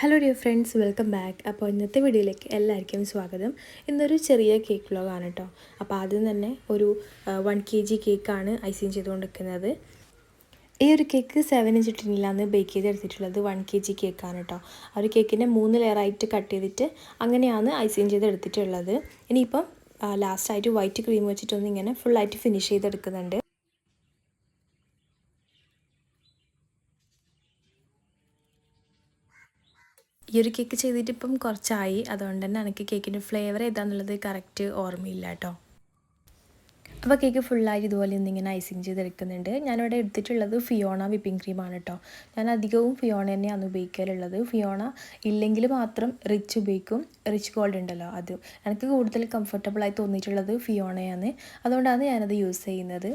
Hello dear friends welcome back അപ്പോൾ ഇന്നത്തെ വീഡിയോയിലേക്ക് എല്ലാവർക്കും സ്വാഗതം. ഇന്നൊരു ചെറിയ കേക്ക് വ്ലോഗാണ് കേട്ടോ അപ്പോൾ ആദ്യം തന്നെ ഒരു വൺ കെ ജി കേക്കാണ് ഐസിങ് ചെയ്തുകൊണ്ടിരിക്കുന്നത് ഈ ഒരു കേക്ക് സെവൻ ഇഞ്ച് ടിന്നിലാണ് ബേക്ക് ചെയ്ത് എടുത്തിട്ടുള്ളത് വൺ കെ ജി കേക്കാണ് കേട്ടോ ആ ഒരു കേക്കിനെ മൂന്ന് ലെയറായിട്ട് കട്ട് ചെയ്തിട്ട് അങ്ങനെയാണ് ഐസിങ് ചെയ്ത് എടുത്തിട്ടുള്ളത് ഇനിയിപ്പം ലാസ്റ്റായിട്ട് വൈറ്റ് ക്രീം വെച്ചിട്ടൊന്ന് ഇങ്ങനെ ഫുള്ളായിട്ട് ഫിനിഷ് ചെയ്തെടുക്കുന്നുണ്ട്. ഈ ഒരു കേക്ക് ചെയ്തിട്ട് ഇപ്പം കുറച്ചായി. അതുകൊണ്ട് തന്നെ എനിക്ക് കേക്കിന്റെ ഫ്ലേവർ ഏതാണെന്നുള്ളത് കറക്റ്റ് ഓർമ്മയില്ല കേട്ടോ. അപ്പോൾ കേക്ക് ഫുള്ളായി ഇതുപോലെ ഇന്നിങ്ങനെ ഐസിങ് ചെയ്തെടുക്കുന്നുണ്ട്. ഞാനിവിടെ എടുത്തിട്ടുള്ളത് ഫിയോണ വിപ്പിംഗ് ക്രീമാണ് കേട്ടോ. ഞാൻ അധികവും ഫിയോണ തന്നെയാണ് ഉപയോഗിക്കാറുള്ളത് ഫിയോണ ഇല്ലെങ്കിൽ മാത്രം റിച്ച് ഉപയോഗിക്കും. റിച്ച് ഗോൾഡ് ഉണ്ടല്ലോ അത്. എനിക്ക് കൂടുതൽ കംഫർട്ടബിളായി തോന്നിയിട്ടുള്ളത് ഫിയോണയാണ് അതുകൊണ്ടാണ് ഞാനത് യൂസ് ചെയ്യുന്നത്.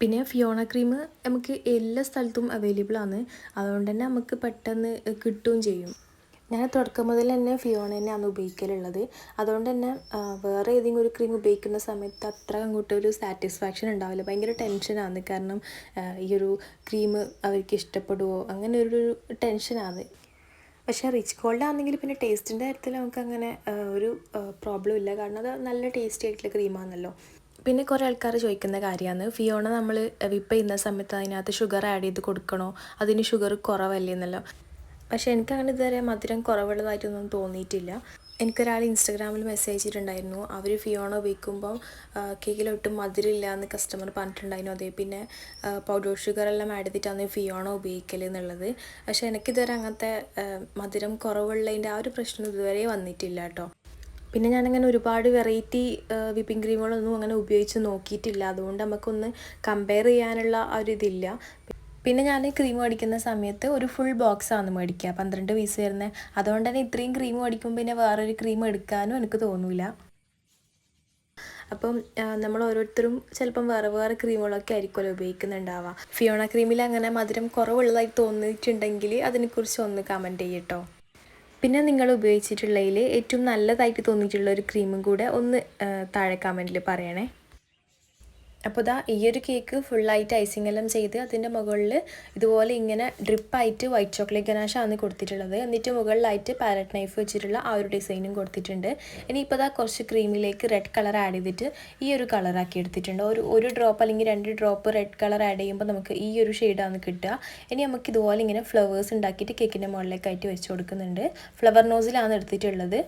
പിന്നെ ഫിയോണ ക്രീം നമുക്ക് എല്ലാ സ്ഥലത്തും അവൈലബിൾ ആണ്. അതുകൊണ്ട് തന്നെ നമുക്ക് പെട്ടെന്ന് കിട്ടുകയും ചെയ്യും. ഞാൻ തുടക്കം മുതൽ തന്നെ ഫിയോണ തന്നെയാണ് ഉപയോഗിക്കലുള്ളത്. അതുകൊണ്ട് തന്നെ വേറെ ഏതെങ്കിലും ഒരു ക്രീം ഉപയോഗിക്കുന്ന സമയത്ത് അത്ര അങ്ങോട്ട് ഒരു സാറ്റിസ്ഫാക്ഷൻ ഉണ്ടാവില്ല. ഭയങ്കര ടെൻഷനാണ് കാരണം ഈ ഒരു ക്രീം അവർക്ക് ഇഷ്ടപ്പെടുമോ അങ്ങനെ ഒരു ടെൻഷനാണ് പക്ഷേ റിച്ച് ഗോൾഡ് ആണെങ്കിൽ പിന്നെ ടേസ്റ്റിന്റെ കാര്യത്തിൽ നമുക്ക് അങ്ങനെ ഒരു പ്രോബ്ലം ഇല്ല. കാരണം അത് നല്ല ടേസ്റ്റി ആയിട്ടുള്ള ക്രീമാണല്ലോ പിന്നെ കുറേ ആൾക്കാർ ചോദിക്കുന്ന കാര്യമാണ്. ഫിയോണ നമ്മൾ വിപ്പ് ചെയ്യുന്ന സമയത്ത് അതിനകത്ത് ഷുഗർ ആഡ് ചെയ്ത് കൊടുക്കണോ? അതിന് ഷുഗർ കുറവല്ലേ എന്നല്ലോ. പക്ഷേ എനിക്കങ്ങനെ ഇതുവരെ മധുരം കുറവുള്ളതായിട്ടൊന്നും തോന്നിയിട്ടില്ല. എനിക്കൊരാൾ ഇൻസ്റ്റഗ്രാമിൽ മെസ്സേജ് ചെയ്തിട്ടുണ്ടായിരുന്നു. അവർ ഫിയോണ ഉപയോഗിക്കുമ്പോൾ കേക്കിലൊട്ടും മധുരമില്ല എന്ന് കസ്റ്റമർ പറഞ്ഞിട്ടുണ്ടായിരുന്നു. അതേ പിന്നെ പൗഡർ ഷുഗർ എല്ലാം ആഡ് ചെയ്തിട്ടാണ് ഫിയോണ ഉപയോഗിക്കൽ എന്നുള്ളത്. പക്ഷേ എനിക്കിതുവരെ അങ്ങനത്തെ മധുരം കുറവുള്ളതിന്റെ ആ ഒരു പ്രശ്നം ഇതുവരെ വന്നിട്ടില്ല കേട്ടോ. പിന്നെ ഞാനങ്ങനെ ഒരുപാട് വെറൈറ്റി വിപ്പിംഗ് ക്രീമുകളൊന്നും അങ്ങനെ ഉപയോഗിച്ച് നോക്കിയിട്ടില്ല. അതുകൊണ്ട് നമുക്കൊന്ന് കമ്പയർ ചെയ്യാനുള്ള ആ ഒരു ഇതില്ല. പിന്നെ ഞാൻ ക്രീം മേടിക്കുന്ന സമയത്ത് ഒരു ഫുൾ ബോക്സാണ് മേടിക്കുക. പന്ത്രണ്ട് പീസ് വരുന്നത് അതുകൊണ്ട് തന്നെ ഇത്രയും ക്രീം മേടിക്കുമ്പോൾ പിന്നെ വേറൊരു ക്രീം എടുക്കാനും എനിക്ക് തോന്നില്ല അപ്പം നമ്മൾ ഓരോരുത്തരും ചിലപ്പം വേറെ വേറെ ക്രീമുകളൊക്കെ ആയിരിക്കുമല്ലോ ഉപയോഗിക്കുന്നുണ്ടാവുക. ഫിയോണ ക്രീമിൽ അങ്ങനെ മധുരം കുറവുള്ളതായി തോന്നിയിട്ടുണ്ടെങ്കിൽ അതിനെക്കുറിച്ച് ഒന്ന് കമന്റ് ചെയ്യട്ടോ പിന്നെ നിങ്ങൾ ഉപയോഗിച്ചിട്ടുള്ളതിൽ ഏറ്റവും നല്ലതായിട്ട് തോന്നിയിട്ടുള്ള ഒരു ക്രീമും കൂടെ ഒന്ന് താഴെ കമന്റിൽ പറയണേ. അപ്പോൾ ഇതാ ഈ ഒരു കേക്ക് ഫുള്ളായിട്ട് ഐസിങ് എല്ലാം ചെയ്ത് അതിന്റെ മുകളിൽ ഇതുപോലെ ഇങ്ങനെ ഡ്രിപ്പായിട്ട് വൈറ്റ് ചോക്ലേറ്റ് ഗനാഷാണ് കൊടുത്തിട്ടുള്ളത്. എന്നിട്ട് മുകളിലായിട്ട് പാരറ്റ് നൈഫ് വെച്ചിട്ടുള്ള ആ ഒരു ഡിസൈനും കൊടുത്തിട്ടുണ്ട്. ഇനിയിപ്പോൾ ഇതാ കുറച്ച് ക്രീമിലേക്ക് റെഡ് കളർ ആഡ് ചെയ്തിട്ട് ഈ ഒരു കളറാക്കി എടുത്തിട്ടുണ്ട്. ഒരു ഒരു ഡ്രോപ്പ് അല്ലെങ്കിൽ രണ്ട് ഡ്രോപ്പ് റെഡ് കളർ ആഡ് ചെയ്യുമ്പോൾ നമുക്ക് ഈ ഒരു ഷെയ്ഡാണ് കിട്ടുക. ഇനി നമുക്ക് ഇതുപോലെ ഇങ്ങനെ ഫ്ലവേഴ്സ് ഉണ്ടാക്കിയിട്ട് കേക്കിന്റെ മുകളിലേക്കായിട്ട് വെച്ച് കൊടുക്കുന്നുണ്ട്. ഫ്ലവർ നോസിലാണ് എടുത്തിട്ടുള്ളത്.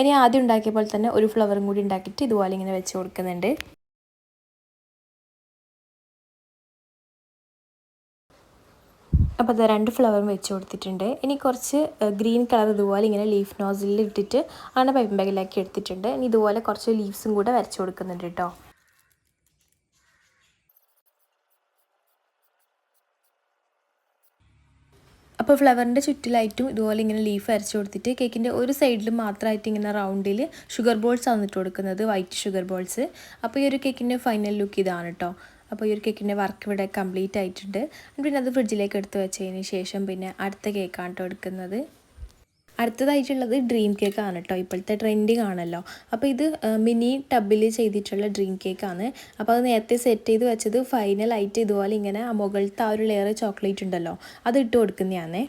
ഇനി ആദ്യം ഉണ്ടാക്കിയ പോലെ തന്നെ ഒരു ഫ്ലവറും കൂടി ഉണ്ടാക്കിയിട്ട് ഇതുപോലെ ഇങ്ങനെ വെച്ച് കൊടുക്കുന്നുണ്ട്. അപ്പോൾ അത് രണ്ട് ഫ്ലവറും വെച്ച് കൊടുത്തിട്ടുണ്ട്. ഇനി കുറച്ച് ഗ്രീൻ കളർ ഇതുപോലെ ഇങ്ങനെ ലീഫ് നോസിലിൽ ഇട്ടിട്ട് ആണ് പൈപ്പ് ബാഗിലാക്കി എടുത്തിട്ടുണ്ട്. ഇനി ഇതുപോലെ കുറച്ച് ലീവ്സും കൂടെ വരച്ച് കൊടുക്കുന്നുണ്ട് കേട്ടോ അപ്പോൾ ഫ്ലവറിന്റെ ചുറ്റിലായിട്ടും ഇതുപോലെ ഇങ്ങനെ ലീഫ് അരച്ച് കൊടുത്തിട്ട് കേക്കിന്റെ ഒരു സൈഡിൽ മാത്രമായിട്ട് ഇങ്ങനെ റൗണ്ടിൽ ഷുഗർ ബോൾസ് ആണ് കൊടുക്കുന്നത് വൈറ്റ് ഷുഗർ ബോൾസ് അപ്പോൾ ഈ ഒരു കേക്കിന്റെ ഫൈനൽ ലുക്ക് ഇതാണ് കേട്ടോ അപ്പോൾ ഈ ഒരു കേക്കിന്റെ വർക്ക് ഇവിടെ കംപ്ലീറ്റ് ആയിട്ടുണ്ട്. പിന്നെ അത് ഫ്രിഡ്ജിലേക്ക് എടുത്ത് വെച്ചതിന് ശേഷം പിന്നെ അടുത്ത കേക്കാണ് കേട്ടോ എടുക്കുന്നത്. അടുത്തതായിട്ടുള്ളത് ഡ്രീം കേക്ക് ആണ് കേട്ടോ ഇപ്പോഴത്തെ ട്രെൻഡിങ് ആണല്ലോ. അപ്പോൾ ഇത് മിനി ടബിൽ ചെയ്തിട്ടുള്ള ഡ്രീം കേക്ക് ആണ്. അപ്പോൾ അത് നേരത്തെ സെറ്റ് ചെയ്ത് വെച്ചത് ഫൈനലായിട്ട് ഇതുപോലെ ഇങ്ങനെ ആ മുകളിലത്തെ ആ ഒരു ലെയർ ചോക്ലേറ്റ് ഉണ്ടല്ലോ അത് ഇട്ട് കൊടുക്കുന്നതാണേ.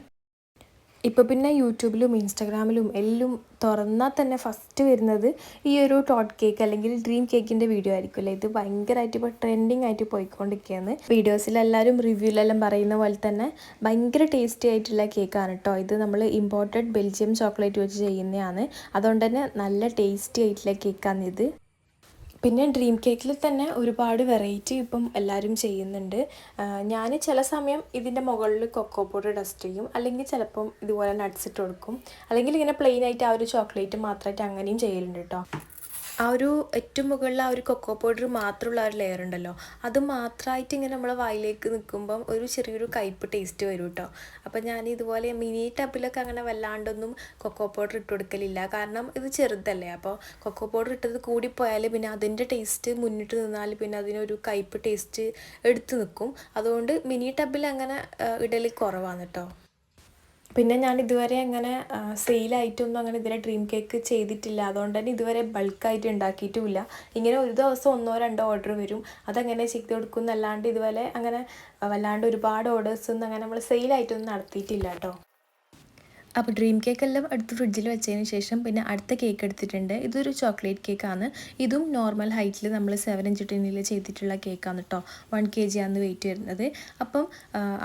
ഇപ്പോൾ പിന്നെ യൂട്യൂബിലും ഇൻസ്റ്റാഗ്രാമിലും എല്ലാം തുറന്നാൽ തന്നെ ഫസ്റ്റ് വരുന്നത് ഈ ഒരു ടോട്ട് കേക്ക് അല്ലെങ്കിൽ ഡ്രീം കേക്കിന്റെ വീഡിയോ ആയിരിക്കും അല്ലേ? ഇത് ഭയങ്കരമായിട്ട് ഇപ്പോൾ ട്രെൻഡിങ് ആയിട്ട് പോയിക്കൊണ്ടിരിക്കുകയാണ് വീഡിയോസിലെല്ലാവരും റിവ്യൂലെല്ലാം പറയുന്ന പോലെ തന്നെ ഭയങ്കര ടേസ്റ്റി ആയിട്ടുള്ള കേക്കാണ് കേട്ടോ ഇത് നമ്മൾ ഇമ്പോർട്ടഡ് ബെൽജിയം ചോക്ലേറ്റ് വെച്ച് ചെയ്യുന്നതാണ് അതുകൊണ്ട് തന്നെ നല്ല ടേസ്റ്റി ആയിട്ടുള്ള കേക്കാണ് ഇത്. പിന്നെ ഡ്രീം കേക്കിൽ തന്നെ ഒരുപാട് വെറൈറ്റി ഇപ്പം എല്ലാവരും ചെയ്യുന്നുണ്ട്. ഞാൻ ചില സമയം ഇതിന്റെ മുകളിൽ കൊക്കോ പൗഡർ ഡസ്റ്റ് ചെയ്യും. അല്ലെങ്കിൽ ചിലപ്പം ഇതുപോലെ നട്ട്സ് ഇട്ട് കൊടുക്കും. അല്ലെങ്കിൽ ഇങ്ങനെ പ്ലെയിൻ ആയിട്ട് ആ ഒരു ചോക്ലേറ്റ് മാത്രമായിട്ട് അങ്ങനെയും ചെയ്യലുണ്ട് കേട്ടോ ആ ഒരു ഏറ്റവും മുകളിൽ ആ ഒരു കൊക്കോ പൗഡർ മാത്രമുള്ള ആ ഒരു ലെയർ ഉണ്ടല്ലോ. അത് മാത്രമായിട്ട് ഇങ്ങനെ നമ്മളെ വായിലേക്ക് നിൽക്കുമ്പം ഒരു ചെറിയൊരു കയ്പ്പ് ടേസ്റ്റ് വരും കേട്ടോ അപ്പം ഞാൻ ഇതുപോലെ മിനി ടബിലൊക്കെ അങ്ങനെ വല്ലാണ്ടൊന്നും കൊക്കോ പൗഡർ ഇട്ട് കൊടുക്കലില്ല. കാരണം ഇത് ചെറുതല്ലേ. അപ്പോൾ കൊക്കോ പൗഡർ ഇട്ടത് കൂടിപ്പോയാൽ പിന്നെ അതിന്റെ ടേസ്റ്റ് മുന്നിട്ട് നിന്നാൽ പിന്നെ അതിനൊരു കയ്പ്പ് ടേസ്റ്റ് എടുത്തു നിൽക്കും. അതുകൊണ്ട് മിനി ടബിൽ അങ്ങനെ ഇടൽ കുറവാണ് കേട്ടോ പിന്നെ ഞാൻ ഇതുവരെ അങ്ങനെ സെയിലായിട്ടൊന്നും അങ്ങനെ ഇതിലെ ഡ്രീം കേക്ക് ചെയ്തിട്ടില്ല. അതുകൊണ്ട് തന്നെ ഇതുവരെ ബൾക്കായിട്ട് ഉണ്ടാക്കിയിട്ടുമില്ല. ഇങ്ങനെ ഒരു ദിവസം ഒന്നോ രണ്ടോ ഓർഡർ വരും. അതങ്ങനെ ചെയ്ത് കൊടുക്കും എന്നല്ലാണ്ട് ഇതുപോലെ അങ്ങനെ വല്ലാണ്ട് ഒരുപാട് ഓർഡേഴ്സ് ഒന്നും അങ്ങനെ നമ്മൾ സെയിലായിട്ടൊന്നും നടത്തിയിട്ടില്ല കേട്ടോ. അപ്പോൾ ഡ്രീം കേക്ക് എല്ലാം എടുത്ത് ഫ്രിഡ്ജിൽ വെച്ചതിന് ശേഷം പിന്നെ അടുത്ത കേക്ക് എടുത്തിട്ടുണ്ട്. ഇതൊരു ചോക്ലേറ്റ് കേക്കാണ് ഇതും നോർമൽ ഹൈറ്റിൽ നമ്മൾ സെവൻ ഇഞ്ച് ടിന്നിൽ ചെയ്തിട്ടുള്ള കേക്കാണ് കേട്ടോ വൺ കെ ജി ആണ് വെയിറ്റ് വരുന്നത്. അപ്പം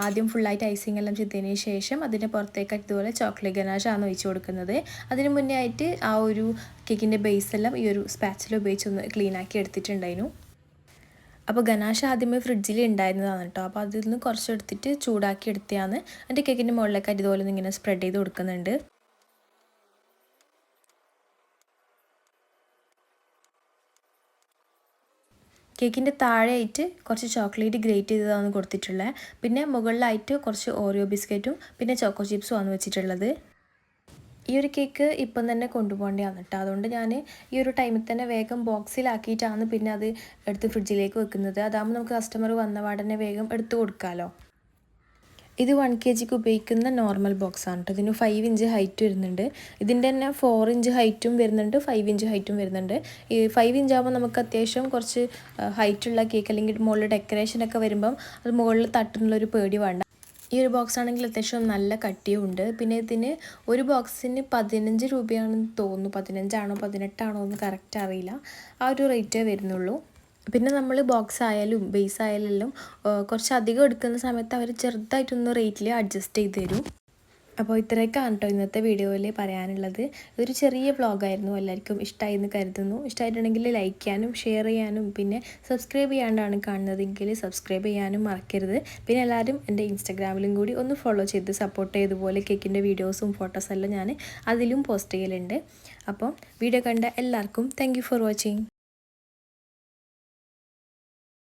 ആദ്യം ഫുള്ളായിട്ട് ഐസിങ് എല്ലാം ചെയ്തതിന് ശേഷം അതിന്റെ പുറത്തേക്ക് ഇതുപോലെ ചോക്ലേറ്റ് ഗനാഷാണ് ഒഴിച്ച് കൊടുക്കുന്നത്. അതിന് മുന്നേ ആയിട്ട് ആ ഒരു കേക്കിന്റെ ബേസ് എല്ലാം ഈ ഒരു സ്പാച്ചിൽ ഉപയോഗിച്ച് ഒന്ന് ക്ലീൻ ആക്കി എടുത്തിട്ടുണ്ടായിരുന്നു. അപ്പോൾ ഗനാഷ് ആദ്യമേ ഫ്രിഡ്ജിൽ ഉണ്ടായിരുന്നതാണ് കേട്ടോ അപ്പോൾ അതിൽ നിന്ന് കുറച്ച് എടുത്തിട്ട് ചൂടാക്കി എടുത്തതാണ് എന്റെ കേക്കിന്റെ മുകളിലേക്ക് ഇതുപോലെ ഇങ്ങനെ സ്പ്രെഡ് ചെയ്ത് കൊടുക്കുന്നുണ്ട്. കേക്കിന്റെ താഴെയായിട്ട് കുറച്ച് ചോക്ലേറ്റ് ഗ്രേറ്റ് ചെയ്തതാണ് കൊടുത്തിട്ടുള്ളത് പിന്നെ മുകളിലായിട്ട് കുറച്ച് ഓറിയോ ബിസ്ക്കറ്റും പിന്നെ ചോക്കോ ചിപ്സും ആണ് വെച്ചിട്ടുള്ളത്. ഈ ഒരു കേക്ക് ഇപ്പം തന്നെ കൊണ്ടുപോകേണ്ടതാണ് കേട്ടോ അതുകൊണ്ട് ഞാൻ ഈ ഒരു ടൈമിൽ തന്നെ വേഗം ബോക്സിലാക്കിയിട്ടാണ് പിന്നെ അത് എടുത്ത് ഫ്രിഡ്ജിലേക്ക് വെക്കുന്നത്. അതാകുമ്പോൾ നമുക്ക് കസ്റ്റമർ വന്ന പാടനെ വേഗം എടുത്തു കൊടുക്കാമല്ലോ ഇത് വൺ കെ ജിക്ക് ഉപയോഗിക്കുന്ന നോർമൽ ബോക്സ് ആണ് കേട്ടോ ഇതിന് ഫൈവ് ഇഞ്ച് ഹൈറ്റ് വരുന്നുണ്ട്. ഇതിന്റെ തന്നെ ഫോർ ഇഞ്ച് ഹൈറ്റും വരുന്നുണ്ട് ഫൈവ് ഇഞ്ച് ഹൈറ്റും വരുന്നുണ്ട്. ഈ ഫൈവ് ഇഞ്ച് ആകുമ്പോൾ നമുക്ക് അത്യാവശ്യം കുറച്ച് ഹൈറ്റുള്ള കേക്ക് അല്ലെങ്കിൽ മുകളിൽ ഡെക്കറേഷനൊക്കെ വരുമ്പം അത് മുകളിൽ തട്ടുന്നുള്ളൊരു പേടി വേണ്ട. ഈ ഒരു ബോക്സ് ആണെങ്കിൽ അത്യാവശ്യം നല്ല കട്ടിയുണ്ട്. പിന്നെ ഇതിന് ഒരു ബോക്സിന് പതിനഞ്ച് രൂപയാണെന്ന് തോന്നുന്നു. പതിനഞ്ചാണോ പതിനെട്ടാണോ എന്ന് കറക്റ്റ് അറിയില്ല. ആ ഒരു റേറ്റേ വരുന്നുള്ളൂ. പിന്നെ നമ്മൾ ബോക്സ് ആയാലും ബേസ് ആയാലും കുറച്ച് അധികം എടുക്കുന്ന സമയത്ത് അവർ ചെറുതായിട്ടൊന്ന് റേറ്റിൽ അഡ്ജസ്റ്റ് ചെയ്ത് തരും. അപ്പോൾ ഇത്രയൊക്കെയാണ് കേട്ടോ ഇന്നത്തെ വീഡിയോയിൽ പറയാനുള്ളത്. ഇതൊരു ചെറിയ വ്ളോഗായിരുന്നു എല്ലാവർക്കും ഇഷ്ടമായി എന്ന് കരുതുന്നു. ഇഷ്ടമായിട്ടുണ്ടെങ്കിൽ ലൈക്ക് ചെയ്യാനും ഷെയർ ചെയ്യാനും പിന്നെ സബ്സ്ക്രൈബ് ചെയ്യാണ്ടാണ് കാണുന്നതെങ്കിൽ സബ്സ്ക്രൈബ് ചെയ്യാനും മറക്കരുത്. പിന്നെ എല്ലാവരും എന്റെ ഇൻസ്റ്റാഗ്രാമിലും കൂടി ഒന്ന് ഫോളോ ചെയ്ത് സപ്പോർട്ട് ചെയ്തുപോലെ കേക്കിന്റെ വീഡിയോസും ഫോട്ടോസെല്ലാം ഞാൻ അതിലും പോസ്റ്റ് ചെയ്യലുണ്ട്. അപ്പോൾ വീഡിയോ കണ്ട എല്ലാവർക്കും താങ്ക് ഫോർ വാച്ചിങ്